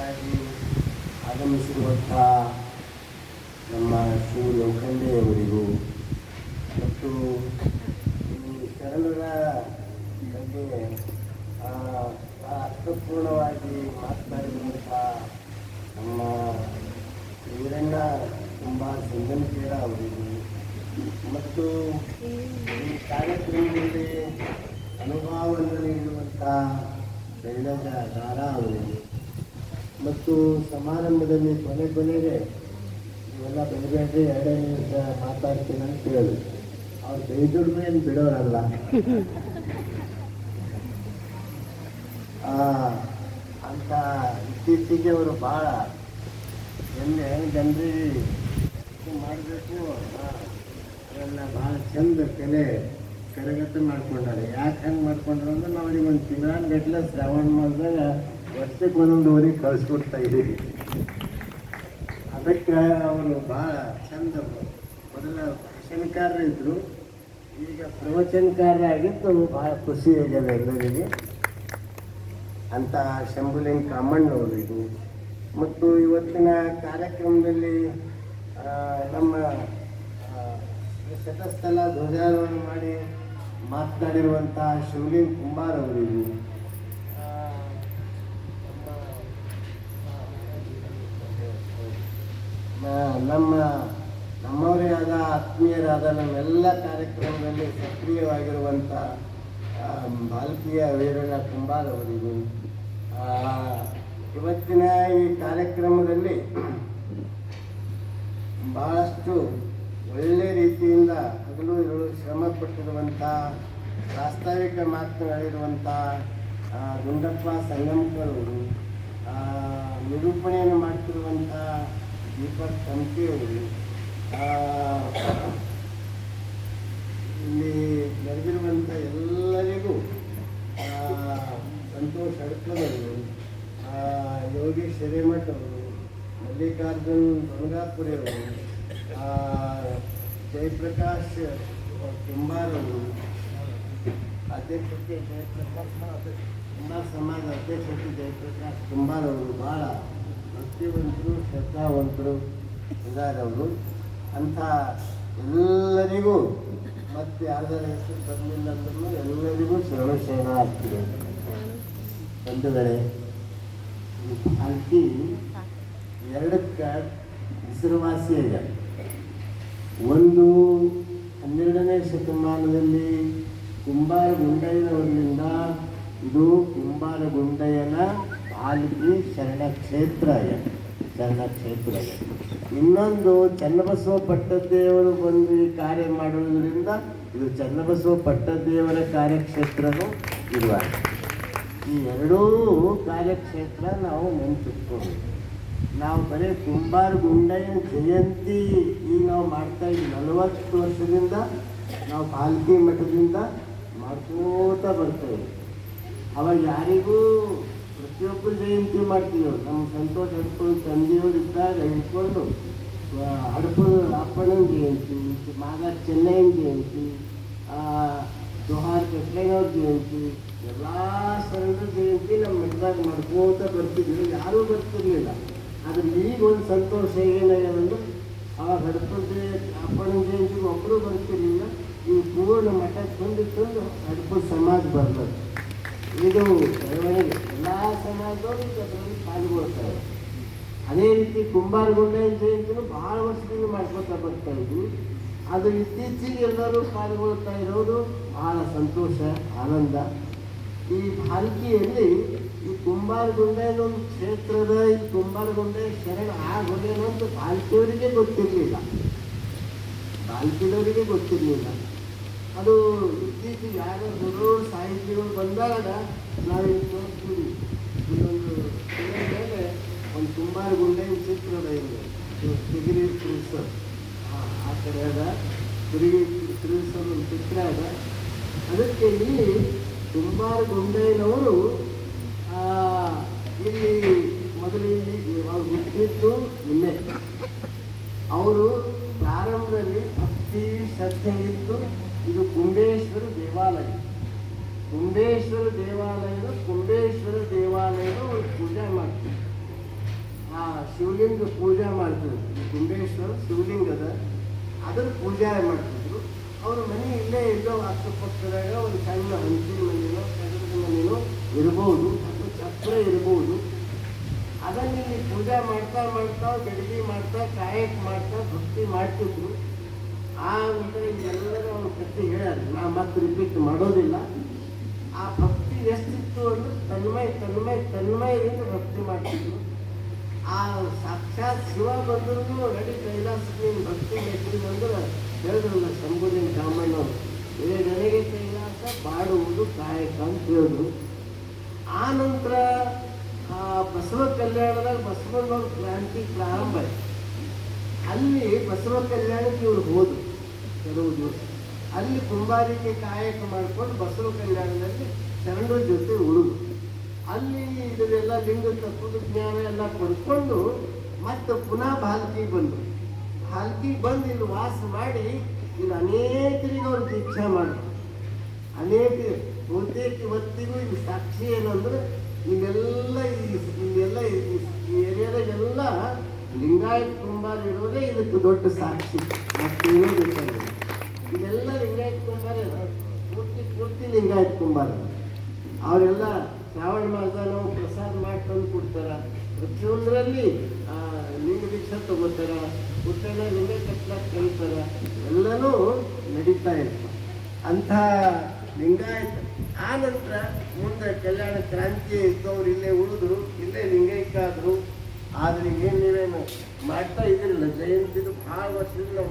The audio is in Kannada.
ಭಕ್ತರಾಗಿ ಆಗಮಿಸಿರುವಂಥ ನಮ್ಮ ಶ್ರೀ ಲೋಖಂಡೆಯವರಿಗೂ ಮತ್ತು ಈ ಶರಣರ ಬಗ್ಗೆ ಅರ್ಥಪೂರ್ಣವಾಗಿ ಮಾತನಾಡಿರುವಂಥ ನಮ್ಮ ವೀರಣ್ಣ ತುಂಬ ಸಂಗಮಕೇರ ಅವರಿಗೂ ಮತ್ತು ಈ ಕಾರ್ಯಕ್ರಮದಲ್ಲಿ ಅನುಭವವನ್ನು ನೀಡಿರುವಂಥ ಬೆಳ್ಳದ ದಾರ ಅವರಿಗೆ ಮತ್ತು ಸಮಾರಂಭದಲ್ಲಿ ಕೊನೆ ಕೊನೆಗೆ ಇವೆಲ್ಲ ಬೆಳಗ್ಗೆ ಎರಡೇ ಮಾತಾಡ್ತೀನಿ ಅಂತ ಹೇಳಿ. ಅವ್ರು ಬೈದುಡ್ಮೆ ಏನು ಬಿಡೋರಲ್ಲ. ಅಂತ ಇತ್ತೀಚೆಗೆ ಅವರು ಭಾಳ ಎಲ್ಲಿ ಜನರಿಗೆ ಮಾಡಬೇಕು. ಅದನ್ನ ಭಾಳ ಚಂದ ಕಲೆ ಕರಗತ ಮಾಡ್ಕೊಂಡಾರೆ ಯಾಕೆ ಹಂಗೆ ಮಾಡ್ಕೊಂಡ್ರು ಅಂದ್ರೆ ನಾವು ಅವ್ರಿಗೆ ಒಂದು ತಿಂಗಳ ಗಟ್ಟಲೆ ಶ್ರಾವಣ ಮಾಡಿದಾಗ ವರ್ಷಕ್ಕೆ ಒಂದೊಂದು ಊರಿಗೆ ಕಳಿಸ್ಕೊಡ್ತಾ ಇದ್ದೀವಿ. ಅದಕ್ಕೆ ಅವರು ಭಾಳ ಚಂದ ಮೊದಲ ಇದ್ದರು ಈಗ ಪ್ರವಚನಕಾರರಾಗಿದ್ದು ಭಾಳ ಖುಷಿ ಆಗ್ಯದ ಎಲ್ಲರಿಗೆ. ಅಂತ ಶಂಭುಲಿಂಗ ಕಾಮಣ್ಣವರಿಗೂ ಮತ್ತು ಇವತ್ತಿನ ಕಾರ್ಯಕ್ರಮದಲ್ಲಿ ನಮ್ಮ ಶತಸ್ಥಲ ಧ್ವಜಾರೋಹಣ ಮಾಡಿ ಮಾತನಾಡಿರುವಂಥ ಶಿವಲಿಂಗ್ ಕುಂಬಾರ್ ಅವರಿಗೂ ಆ, ನಮ್ಮ ನಮ್ಮ ನಮ್ಮವರೇ ಆದ ಆತ್ಮೀಯರಾದ ನಮ್ಮೆಲ್ಲ ಕಾರ್ಯಕ್ರಮದಲ್ಲಿ ಸಕ್ರಿಯವಾಗಿರುವಂಥ ಬಾಲಕಿಯ ಬಾಲ್ಕಿಯ ವೀರಣ್ಣ ಕುಂಬಾರ್ ಆ, ಇವತ್ತಿನ ಈ ಕಾರ್ಯಕ್ರಮದಲ್ಲಿ ಬಹಳಷ್ಟು ಒಳ್ಳೆ ರೀತಿಯಿಂದ ಹಗಲು ಇರಲು ಶ್ರಮ ಪಟ್ಟಿರುವಂಥ ಪ್ರಾಸ್ತಾವಿಕ ಮಾತನಾಡಿರುವಂಥ ಆ, ಗುಂಡಪ್ಪ ಸಂಗಮಕರ್ ಅವರು ನಿರೂಪಣೆಯನ್ನು ಮಾಡ್ತಿರುವಂಥ ದೀಪಕ್ ಕಂಪಿ ಅವರು ಆ, ಇಲ್ಲಿ ನಡೆದಿರುವಂಥ ಎಲ್ಲರಿಗೂ ಸಂತೋಷ್ ಅಡ್ಕದವರು ಯೋಗೇಶ್ ಹಿರೇಮಠ್ ಅವರು ಮಲ್ಲಿಕಾರ್ಜುನ್ ಆ, ಜಯಪ್ರಕಾಶ್ ಕುಂಬಾರವರು ಅಧ್ಯಕ್ಷತೆ ಜಯಪ್ರಕಾಶ್ ಕುಂಬಾರ್ ಸಮಾಜ ಅಧ್ಯಕ್ಷತೆ ಜಯಪ್ರಕಾಶ್ ಕುಂಬಾರವರು ಭಾಳ ಭಕ್ತಿವಂತರು ಶ್ರದ್ಧಾವಂತರು ಇದ್ದಾರೆ ಅವರು ಅಂಥ ಎಲ್ಲರಿಗೂ ಮತ್ತೆ ಯಾರ್ದಾರ ಹೆಸರು ಬರಲಿಲ್ಲ ಅಂದ್ರೂ ಎಲ್ಲರಿಗೂ ಶರಣ ಆಗ್ತಿದೆ. ಬಂಧುಗಳೇ, ಈ ಎರಡಕ್ಕೆ ಹೆಸರುವಾಸಿ ಇದೆ. ಒಂದು ಹನ್ನೆರಡನೇ ಶತಮಾನದಲ್ಲಿ ಕುಂಬಾರ ಗುಂಡಯ್ಯನವರಿಂದ ಇದು ಕುಂಬಾರ ಗುಂಡಯ್ಯನ ಪಾಲ್ಕಿ ಶರಣ ಕ್ಷೇತ್ರ ಇದೆ ಶರಣ ಕ್ಷೇತ್ರ ಇದೆ ಇನ್ನೊಂದು ಚನ್ನಬಸವ ಪಟ್ಟದೇವರು ಬಂದು ಕಾರ್ಯ ಮಾಡುವುದರಿಂದ ಇದು ಚನ್ನಬಸವ ಪಟ್ಟದೇವರ ಕಾರ್ಯಕ್ಷೇತ್ರನೂ ಇರುವ ಈ ಎರಡೂ ಕಾರ್ಯಕ್ಷೇತ್ರ ನಾವು ನೆನಪಿಟ್ಕೊಂಡು ನಾವು ಬರೀ ಕುಂಬಾರ, ಗುಂಡಯ್ಯನ ಜಯಂತಿ ಈಗ ನಾವು ಮಾಡ್ತಾ ಇದ್ದೀವಿ ನಲವತ್ತು ವರ್ಷದಿಂದ ನಾವು ಪಾಲ್ಕಿ ಮಠದಿಂದ ಮಾಡ್ಕೋತ ಬರ್ತೇವೆ ಅವಾಗ ಯಾರಿಗೂ ಪ್ರತಿಯೊಬ್ಬರು ಜಯಂತಿ ಮಾಡ್ತೀವಿ ನಮ್ಮ ಸಂತೋಷ ಹಿಡ್ಕೊಂಡು ತಂದೆಯವರು ಇದ್ದಾಗ ಹಿಡ್ಕೊಂಡು ಹಡಪ ಅಪ್ಪಣ್ಣನ ಜಯಂತಿ ಮಾದಾ ಚೆನ್ನೈನ ಜಯಂತಿ ಜೋಹಾರ್ ಕೃಷ್ಣಯ್ಯನವ್ರ ಜಯಂತಿ, ಎಲ್ಲ ಶರಣರ ಜಯಂತಿ ನಮ್ಮ ಮಠದಾಗ ಮಾಡ್ಕೋತ ಬರ್ತಿದ್ವಿ. ಯಾರೂ ಬರ್ತಿರ್ಲಿಲ್ಲ. ಆದ್ರೆ ಈಗ ಒಂದು ಸಂತೋಷ ಏನಾಗ್ಯದಂದ್ರೆ ಆ ಹಡಪದ ಅಪ್ಪನ ಜಯಂತಿಗೆ ಒಬ್ಬರು ಬರ್ತಿರ್ಲಿಲ್ಲ. ಈ ಪೂರ್ಣ ಮಠ ತಂದು ತಂದು ಹಡಪದ ಸಮಾಜ ಬರ್ತದೆ ಇದು ಬೆಳವಣಿಗೆ ಎಲ್ಲ ಸಮಾಜದವರು ಪಾಲ್ಗೊಳ್ತಾರೆ. ಅದೇ ರೀತಿ ಕುಂಬಾರಗುಂಡಯ್ಯನ ಜಯಂತಿನೂ ಭಾಳ ವರ್ಷದಿಂದ ಮಾಡ್ಕೊತಾ ಬರ್ತಾ ಇದ್ವಿ. ಅದು ಇತ್ತೀಚೆಗೆ ಎಲ್ಲರೂ ಪಾಲ್ಗೊಳ್ತಾ ಇರೋದು ಬಹಳ ಸಂತೋಷ, ಆನಂದ. ಈ ಭಾಲ್ಕಿಯಲ್ಲಿ ಈ ಕುಂಬಾರಗುಂಡಯ್ಯನ ಒಂದು ಕ್ಷೇತ್ರದ ಈ ಕುಂಬಾರಗುಂಡಯ್ಯ ಶರಣ ಆಗೋದೇನೋ ಅಂತ ಭಾಲ್ಕಿಯವರಿಗೆ ಗೊತ್ತಿರಲಿಲ್ಲ. ಬಾಲ್ಕಿಯವರಿಗೆ ಗೊತ್ತಿರಲಿಲ್ಲ. ಅದು ಇತ್ತೀಚೆಗೆ ಯಾರೋ ದೊಡ್ಡ ಸಾಹಿತಿಗಳು ಬಂದಾಗ ನಾವು ತೋರಿಸ್ತೀವಿ. ಇನ್ನೊಂದು ಮೇಲೆ ಒಂದು ಕುಂಬಾರ ಗುಂಡೆಯ ಚಿತ್ರ ಅದ ಹಿಂಗೆ ತಿಗಿರಿ ತಿರುಸರ್ ಆ ಥರ ಅದ. ತಿರುಗಿ ತಿರುಸರ್ ಒಂದು ಚಿತ್ರ ಅದ. ಅದಕ್ಕೆ ಇಲ್ಲಿ ತುಂಬ ಗುಂಡಯ್ಯನವರು ಆ, ಇಲ್ಲಿ ಮೊದಲು ಇಲ್ಲಿ ಅವ್ರು ಹುಟ್ಟಿದ್ದು ಇಲ್ಲೇ ಅವರು ಪ್ರಾರಂಭದಲ್ಲಿ ಭಕ್ತಿ ಶ್ರದ್ಧೆ ಇದ್ದು ಇದು ಕುಂಬೇಶ್ವರ ದೇವಾಲಯ ಕುಂಬೇಶ್ವರ ದೇವಾಲಯದ ಕುಂಬೇಶ್ವರ ದೇವಾಲಯದ ಒಂದು ಪೂಜೆ ಮಾಡ್ತೀವಿ. ಆ ಶಿವಲಿಂಗ ಪೂಜೆ ಮಾಡ್ತಿದ್ರು ಕುಂಬೇಶ್ವರ ಶಿವಲಿಂಗದ ಶಿವಲಿಂಗ ಅದ ಅದ್ರ ಪೂಜೆ ಮಾಡ್ತಿದ್ರು. ಅವ್ರ ಮನೆ ಇಲ್ಲೇ ಎಲ್ಲೋ ಅಕ್ಕಪಕ್ಕದಾಗ ಒಂದು ಸಣ್ಣ ಹಂಚಿನ ಮನೆಯೋ ಕಡದ ಮನೆಯೋ ಇರ್ಬೋದು. ಅಥವಾ ಛತ್ರ ಇರ್ಬೋದು. ಅದನ್ನ ಇಲ್ಲಿ ಪೂಜೆ ಮಾಡ್ತಾ ಮಾಡ್ತಾ, ಗಡಿಗೆ ಮಾಡ್ತಾ, ಕಾಯಕ್ ಮಾಡ್ತಾ, ಭಕ್ತಿ ಮಾಡ್ತಿದ್ರು. ಆ ನಂತರ ಎಲ್ಲರೂ ಅವ್ರ ಕಥೆ ನಾ ಮತ್ತೆ ರಿಪೀಟ್ ಮಾಡೋದಿಲ್ಲ. ಆ ಭಕ್ತಿ ಎಷ್ಟಿತ್ತು ಅಂದ್ರೆ ತನ್ಮಯ ತನ್ಮಯ, ತನ್ಮಯದಿಂದ ಭಕ್ತಿ ಮಾಡ್ತಿದ್ರು ಆ ಸಾಕ್ಷಾತ್ ಶಿವ ಬಂದ್ರು ರೆಡಿ ಕೈಲಾಸಕ್ಕೆ ಭಕ್ತಿ ಬಂದ್ರೆ ಅಂದ್ರೆ ನನ್ನ ಶಂಭುಲಿಂಗ ರಾಮಣ್ಣವ್ರು ಇದೇ ನನಗೆ ಕೈಲಾಸ ಬಾಡುವುದು ಕಾಯಕ ಅಂತ ಹೇಳಿದ್ರು. ಆ ನಂತರ ಆ ಬಸವ ಕಲ್ಯಾಣದಾಗ ಬಸವಣ್ಣವ್ರ ಕ್ರಾಂತಿ ಪ್ರಾರಂಭ ಆಯ್ತು. ಅಲ್ಲಿ ಬಸವ ಕಲ್ಯಾಣಕ್ಕೆ ಇವ್ರು ಹೋದ್ರು. ಕೆಲವು ದಿವಸ. ಅಲ್ಲಿ ಕುಂಬಾರಿಕೆ ಕಾಯಕ ಮಾಡ್ಕೊಂಡು ಬಸವ ಕಲ್ಯಾಣದಲ್ಲಿ ಶರಣರ ಜೊತೆ ಉಳಿದು. ಅಲ್ಲಿ ಇದನ್ನೆಲ್ಲ ಲಿಂಗ ತತ್ವದ ಜ್ಞಾನ ಎಲ್ಲ ಪಡ್ಕೊಂಡು ಮತ್ತೆ ಪುನಃ ಭಾಲ್ಕಿಗೆ ಬಂದರು ಭಾಲ್ಕಿಗೆ ಬಂದು ಇಲ್ಲಿ ವಾಸ ಮಾಡಿ ಇಲ್ಲಿ ಅನೇಕರಿಗೆ ಅವ್ರು ದೀಕ್ಷಾ ಮಾಡಿದ್ರು ಅನೇಕ ಬಹುತೇಕ ಇವತ್ತಿಗೂ ಇದು ಸಾಕ್ಷಿ ಏನಂದ್ರೆ ಇಲ್ಲೆಲ್ಲ ಇಲ್ಲೆಲ್ಲ ಈ- ಏರಿಯಾದಾಗೆಲ್ಲ ಲಿಂಗಾಯತ್ ಕುಂಬಾರ ಇರೋದೇ ಇದಕ್ಕೆ ದೊಡ್ಡ ಸಾಕ್ಷಿ. ಮತ್ತೇನೂ ಇದೆಲ್ಲ ಲಿಂಗಾಯತ್ ಕುಂಬಾರ ಪೂರ್ತಿ ಪೂರ್ತಿ ಲಿಂಗಾಯತ್ ಕುಂಬಾರ ಅವರೆಲ್ಲ ಶ್ರಾವಣ ಮಾಸ ನಾವು ಪ್ರಸಾದ ಮಾಡಿ ತಂದು ಕೊಡ್ತಾರ. ಪ್ರತಿಯೊಂದರಲ್ಲಿ ಲಿಂಗ ಭಿಕ್ಷ ತಗೋತಾರ ಹುಟ್ಟಣ ಲಿಂಗ ಕಟ್ಲಾಕ್ ಕಲಿತಾರ ಎಲ್ಲನೂ ನಡೀತಾ ಇರ್ತಾರೆ ಅಂಥ ಲಿಂಗಾಯತ ಆ ನಂತರ ಮುಂದೆ ಕಲ್ಯಾಣ ಕ್ರಾಂತಿ ಇದ್ದವ್ರು ಇಲ್ಲೇ ಉಳಿದ್ರು, ಇಲ್ಲೇ ಲಿಂಗೈಕಾದ್ರು ಆದ್ರು. ಆದ್ರೆ ಏನು ನೀವೇನು ಮಾಡ್ತಾ ಇದ್ದಿರಲಿಲ್ಲ ಜಯಂತಿದು ಭಾಳ ವರ್ಷದಿಂದ ನಾವು